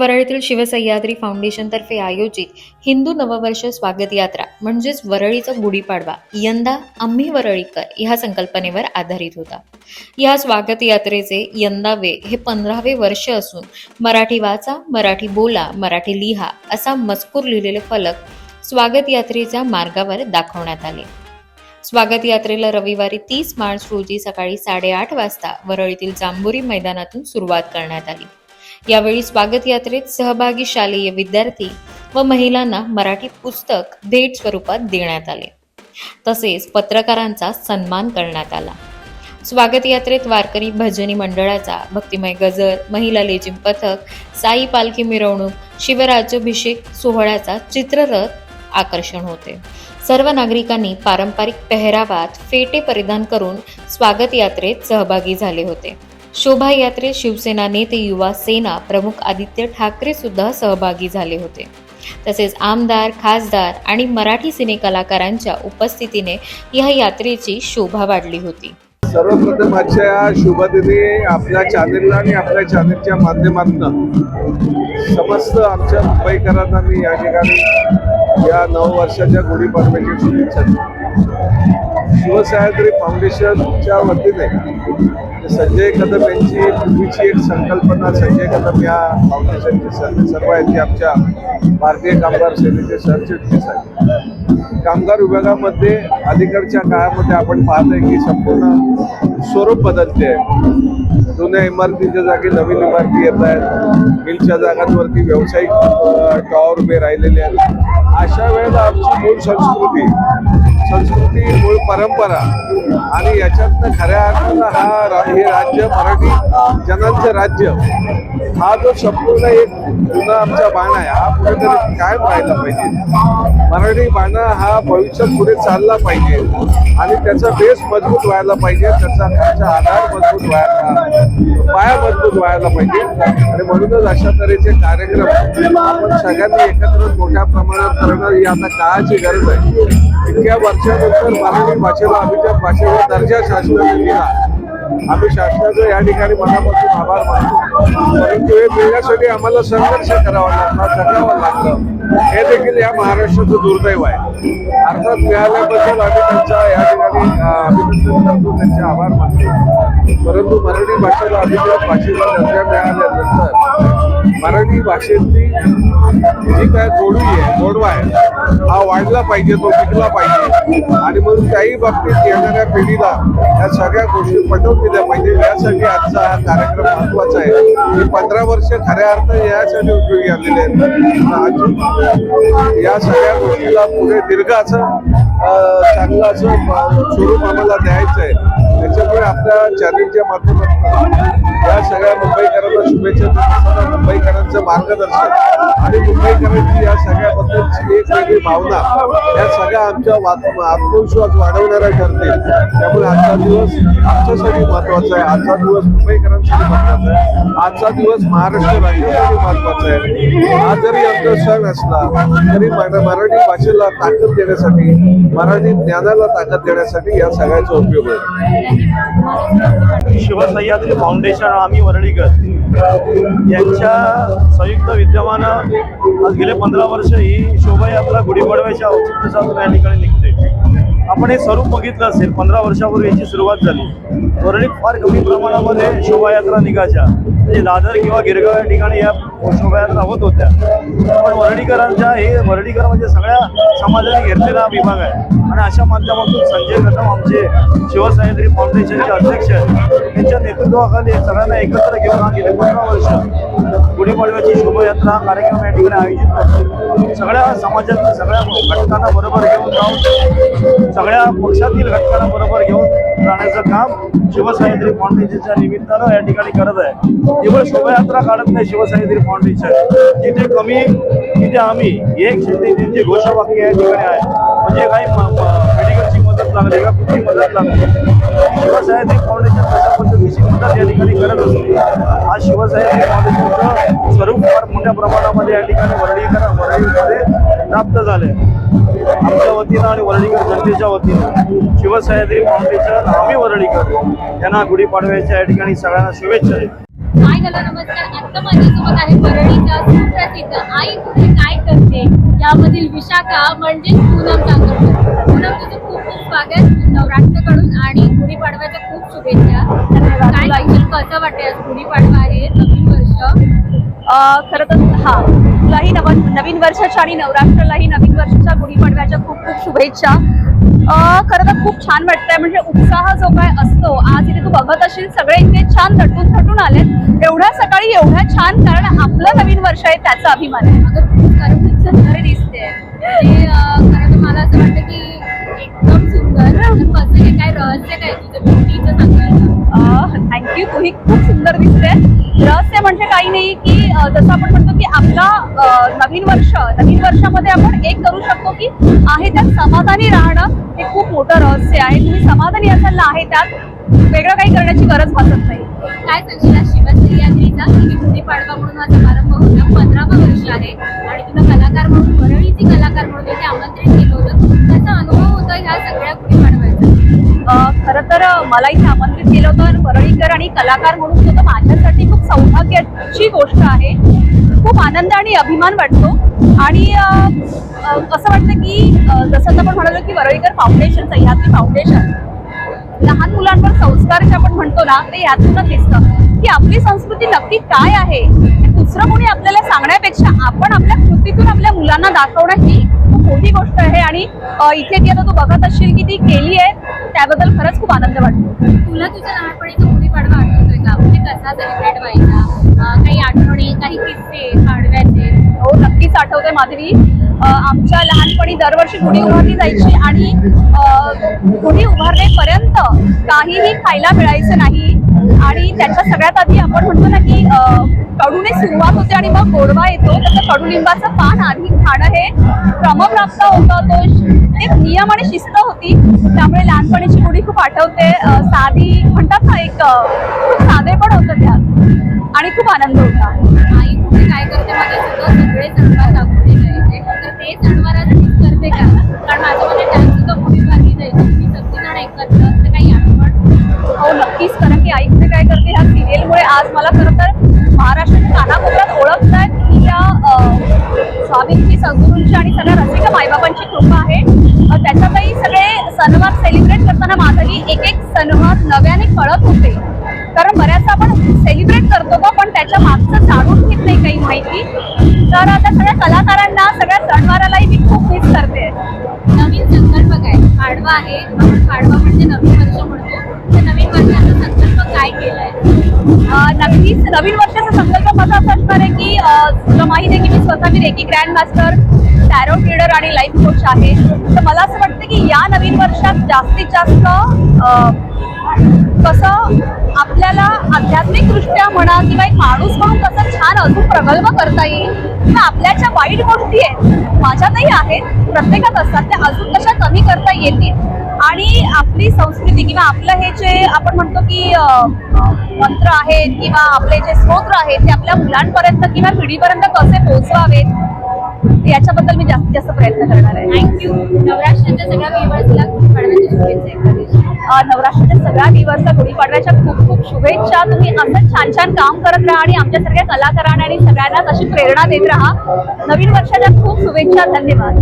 वरळीतील शिवसह्याद्री फाउंडेशनतर्फे आयोजित हिंदू नववर्ष स्वागत यात्रा म्हणजेच वरळीचा गुढीपाडवा यंदा आम्ही वरळीकर ह्या संकल्पनेवर आधारित होता. या स्वागत यात्रेचे यंदावे हे पंधरावे वर्ष असून मराठी वाचा मराठी बोला मराठी लिहा असा मजकूर लिहिलेले फलक स्वागत यात्रेच्या मार्गावर दाखवण्यात आले. स्वागत यात्रेला रविवारी तीस मार्च रोजी सकाळी साडेआठ वाजता वरळीतील जांभुरी मैदानातून सुरुवात करण्यात आली. यावेळी स्वागत यात्रेत सहभागी शालेय विद्यार्थी व महिलांना मराठी पुस्तक भेट स्वरूपात देण्यात आले. तसेच पत्रकारांचा सन्मान करण्यात आला. स्वागत यात्रेत वारकरी भजनी मंडळाचा भक्तिमय गजर महिला लेझिम पथक साई पालखी मिरवणूक शिवराज्याभिषेक सोहळ्याचा चित्ररथ आकर्षण होते. सर्व नागरिकांनी पारंपरिक पेहरावात फेटे परिधान करून स्वागत यात्रेत सहभागी झाले होते. शोभायात्रेत शिवसेना नेते युवा सेना प्रमुख आदित्य ठाकरे सुद्धा सहभागी झाले होते. तसेच आमदार खासदार आणि मराठी सिने कलाकारांच्या उपस्थितीने या यात्रेची शोभा वाढली होती. सर्वप्रथम आजच्या या शुभदिनी आपल्या चॅनेलला आणि आपल्या चॅनेलच्या माध्यमातून. समस्त आमच्या मुंबईकरांना मी या ठिकाणी या नववर्षाच्या गुढीपाडव्याची शुभेच्छा शिवसह्याद्री फाउंडेशनच्या वतीने म्हणजे संजय कदम यांची पूर्वीची एक संकल्पना संजय कदम या फाउंडेशनचे सर्व सर्व आहेत ते आमच्या भारतीय कामगार सेनेचे सरचिटणीस आहेत. कामगार विभागामध्ये अलीकडच्या काळामध्ये आपण पाहतोय की संपूर्ण स्वरूप बदलते आहे. जुन्या इमारतीच्या जागी नवीन इमारती येत आहेत. मिलच्या जागांवरती व्यावसायिक टॉवर उभे राहिलेले आहेत. अशा वेळेला आमची मूळ संस्कृती संस्कृती मूळ परंपरा आणि याच्यातनं खऱ्या अर्थानं हा रा- हे राज्य मराठी जनांचं राज्य हा जो संपूर्ण एक जुना आमचा बाण आहे हा कुठेतरी कायम राहिला पाहिजे. मराठी बाणा हा भविष्यात पुढे चालला पाहिजे आणि त्याचा बेस मजबूत व्हायला पाहिजे त्याचा त्याचा आधार मजबूत व्हायला पाया मजबूत व्हायला पाहिजे. आणि म्हणूनच अशा तऱ्हेचे कार्यक्रम आपण सगळ्यांनी एकत्र मोठ्या प्रमाणात करणं ही आता काळाची गरज आहे. इतक्या त्याच्यानंतर मराठी भाषेला अभिजात भाषेचा दर्जा शासनाने दिला. आम्ही शासनाचं या ठिकाणी मनापासून आभार मानतो. परंतु हे मिळण्यासाठी आम्हाला संघर्ष करावा लागला जगावं लागलं हे देखील या महाराष्ट्राचं दुर्दैव आहे. अर्थात मिळाल्याबद्दल आम्ही त्यांचा या ठिकाणी अभिनंदन करतो त्यांचे आभार मानतो. परंतु मराठी भाषेला अभिजात भाषेला दर्जा मिळाल्यानंतर मराठी भाषेतली जी काय गोडवी आहे गोडवा आहे हा वाढला पाहिजे तो टिकला पाहिजे. आणि म्हणून त्याही बाबतीत येणाऱ्या पिढीला या सगळ्या गोष्टी पटवून दिल्या पाहिजे. यासाठी आजचा हा कार्यक्रम महत्त्वाचा आहे. ही पंधरा वर्ष खऱ्या अर्थ यासाठी उपयोगी आलेले आहेत. या सगळ्या गोष्टीला पुढे दीर्घाचं असं चांगलं असं स्वरूप आम्हाला द्यायचं आहे. त्याच्यामुळे आपल्या चॅनलच्या माध्यमातून या सगळ्या मुंबईकरांना शुभेच्छा मुंबईकर मुंबईकरांचं मार्गदर्शन आणि मुंबईकरांची या सगळ्याबद्दलची एक वेगळी भावना या सगळ्या आमच्या आत्मविश्वास वाढवणाऱ्या ठरतील त्यामुळे आजचा दिवस आमच्यासाठी महत्त्वाचा आहे. आजचा दिवस मुंबईकरांसाठी महत्त्वाचा आहे. आजचा दिवस महाराष्ट्र राज्यासाठी महत्त्वाचा आहे. हा जरी आमचा सण असला तरी मराठी भाषेला ताकद देण्यासाठी मराठी ज्ञानाला ताकद देण्यासाठी या सगळ्याचा उपयोग आहे. शिवसह्याद्री फाउंडेशन आम्ही वरळीकर यांच्या संयुक्त विद्यमानं आज गेले पंधरा वर्ष ही शोभायात्रा गुढीपाडव्याच्या औचित्य साधून या ठिकाणी निघते. आपण हे स्वरूप बघितलं असेल पंधरा वर्षापूर्वी याची सुरुवात झाली. वरळीत फार कमी प्रमाणामध्ये शोभायात्रा निघायच्या. म्हणजे दादर किंवा गिरगाव या ठिकाणी या शोभायात्रा होत होत्या. पण वरळीकरांच्या हे वरळीकर म्हणजे सगळ्या समाजाने घेतलेला विभाग आहे. आणि अशा माध्यमातून संजय कदम आमचे शिवसह्याद्री फाउंडेशनचे अध्यक्ष आहेत यांच्या नेतृत्वाखाली सगळ्यांना एकत्र घेऊन हा गेले पंधरा वर्ष. गुढीपाडव्याची शोभायात्रा कार्यक्रम या ठिकाणी आयोजित करतो. सगळ्या समाजातील सगळ्या घटकांना बरोबर घेऊन जाऊन सगळ्या पक्षातील घटकांना बरोबर घेऊन जाण्याचं काम शिवसह्याद्री फाउंडेशनच्या निमित्तानं या ठिकाणी करत आहे. केवळ शोभायात्रा काढत नाही शिवसह्याद्री फाउंडेशन. जिथे कमी तिथे आम्ही. एक शेती त्यांची घोषवाक्य या ठिकाणी आहे. म्हणजे काही मेडिकलची मदत लागली का कुठली मदत लागली? शिवसाहेब फाउंडेशन कशा पद्धतीची मदत या ठिकाणी करत असते आज शिवसाहेब फाउंडेशनचं स्वरूप फार मोठ्या प्रमाणामध्ये या ठिकाणी वर्णीकर वर्णीमध्ये प्राप्त झाले आमच्या वतीनं आणि वर्णीकर जनतेच्या वतीनं शिवसह्याद्री फाउंडेशन आम्ही वर्णीकर यांना गुढीपाडव्याच्या या ठिकाणी सगळ्यांना शुभेच्छा हॅलो नमस्कार. आता माझ्यासोबत आहे परळीच्या सुप्रसिद्ध आई कुठे काय करते? यामधील विशाखा म्हणजे पूनम चांदोरकर पूनम तुझं खूप खूप स्वागत. नवरात्रकडून आणि गुढीपाडव्याच्या खूप शुभेच्छा. काय कसं वाटते आज गुढीपाडवा आहे? नवीन वर्ष. खरं तर हा तुलाही नव नवीन वर्षाच्या आणि नवरात्रालाही नवीन वर्षाच्या गुढीपाडव्याच्या खूप खूप शुभेच्छा. खरं तर खूप छान वाटतंय म्हणजे उत्साह जो काय असतो आज इथे तू बघत असेल सगळे इतके छान थटून थटून आलेत. एवढ्या सकाळी एवढ्या छान कारण आपलं नवीन वर्ष आहे त्याचा अभिमान आहे. अगं खूप सुंदर दिसते म्हणजे, खरं मला असं वाटतं की काय रहस्य काय थँक्यू तुम्ही खूप सुंदर दिसते रहस्य म्हणजे काही नाही की जसं आपण म्हणतो की आपला नवीन वर्ष नवीन वर्षामध्ये आपण एक करू शकतो की आहे त्यात समाधानी राहणं हे खूप मोठं रहस्य आहे. तुम्ही समाधानी असायला आहे त्यात वेगळं काही करण्याची गरज भासत नाही. काय सांगशील आज शिवस्त्रियांचा तुम्ही गुढीपाडवा म्हणून हा समारंभ होता पंधरावा वर्ष आहे. आणि तुला कलाकार म्हणून वरळीची कलाकार म्हणून इथे आमंत्रित ह्या सगळ्या गुढीपाडव्याचा अ, खरं तर मला इथे आमंत्रित केलं होतं वरळीकर आणि कलाकार म्हणून सुद्धा माझ्यासाठी खूप सौभाग्याची गोष्ट आहे. खूप आनंद आणि अभिमान वाटतो. आणि असं वाटतं की जसं आपण म्हणालो की वरळीकर फाउंडेशन सह्याद्री फाउंडेशन लहान मुलांवर संस्कार जे आपण म्हणतो ना ते यातूनच दिसतं. की आपली संस्कृती नक्की काय आहे? दुसरं कोणी आपल्याला सांगण्यापेक्षा आपण आपल्या कृतीतून आपल्या मुलांना दाखवणं ही खूप मोठी गोष्ट आहे. आणि इथे ती आता तू बघत असशील की ती केली आहे त्याबद्दल खरंच खूप आनंद वाटतो. तुला तुझ्या लहानपणीचा गुढीपाडवा आठवतोय का? म्हणजे कसा सेलिब्रेट व्हायचा? काही आठवणी काही किस्से पाडव्याचे? हो नक्कीच आठवते माधवी आमच्या लहानपणी दरवर्षी गुढी उभारली जायची आणि गुढी उभारलेपर्यंत काहीही खायला मिळायचं नाही. आणि त्याच्या सगळ्यात आधी आपण म्हणतो ना की कडूने सुरुवात होते आणि मग गोडवा येतो. तसं कडुलिंबाचं पान आधी खाणं हे क्रमप्राप्त होतं. तो एक नियम आणि शिस्त होती. त्यामुळे लहानपणीची गुढी खूप आठवते. साधी म्हणतात ना एक खूप साधे पण होतं त्यात. आणि खूप आनंद होता. आई कुठे काय करते? माझ्या सगळे सणवार दाखवले जायचे तर ते सणवार मी करते का? कारण माझ्यामध्ये टाइम सुद्धा गुढी उभारली जायची मी सगळी जण एकत्र तर काही आठवण हो नक्कीच. कारण की आई काय करते ह्या सिरियलमुळे आज मला खरं तर महाराष्ट्राच्या कानाकोपऱ्यात ओळखतायत की या स्वामींची सद्गुरूंची आणि सगळ्या रसिका माईबाबांची कृपा आहे. त्याच्यातही सगळे सणवार सेलिब्रेट करताना माझाही एक एक सणवार नव्याने कळत होते. कारण बऱ्याचदा आपण सेलिब्रेट करतो का पण त्याच्या मागचं जाणून घेत नाही काही माहिती. तर आता सगळ्या कलाकारांना सगळ्या सणवारालाही मी खूप मिस करते. नवीन संकल्प काय? पाडवा आहे. आपण पाडवा म्हणजे नवीन वर्ष म्हणतो. तर नवीन वर्षाचा संकल्प काय केलाय? नक्कीच नवीन वर्षाचा संकल्प माझा असा असणार आहे की तुला माहिती आहे की मी स्वतः मी reiki grand master tarot trader आणि लाईफ कोच आहे. तर मला असं वाटतं की या नवीन वर्षात जास्तीत जास्त कसं आपल्याला आध्यात्मिकदृष्ट्या म्हणा किंवा एक माणूस म्हणून कसं छान अजून प्रगल्भ करता येईल किंवा आपल्या ज्या वाईट गोष्टी आहेत माझ्यातही आहेत प्रत्येकात असतात त्या अजून कशा कमी करता येतील? आणि आपली संस्कृती किंवा आपलं हे जे आपण म्हणतो की मंत्र आहेत किंवा आपले जे स्तोत्र आहेत ते आपल्या मुलांपर्यंत किंवा पिढीपर्यंत कसे पोहोचवावेत याच्याबद्दल मी जास्तीत जास्त प्रयत्न करणार आहे. थँक्यू नवराष्ट्राच्या सगळ्या विवर्सला खूप शुभेच्छा एका नवराष्ट्राच्या सगळ्या दिवसला गुढीपाडव्याच्या खूप खूप शुभेच्छा. तुम्ही असं छान छान काम करत राहा आणि आमच्यासारख्या कलाकारांना आणि सगळ्यांनाच अशी प्रेरणा देत राहा. नवीन वर्षाच्या खूप शुभेच्छा. धन्यवाद.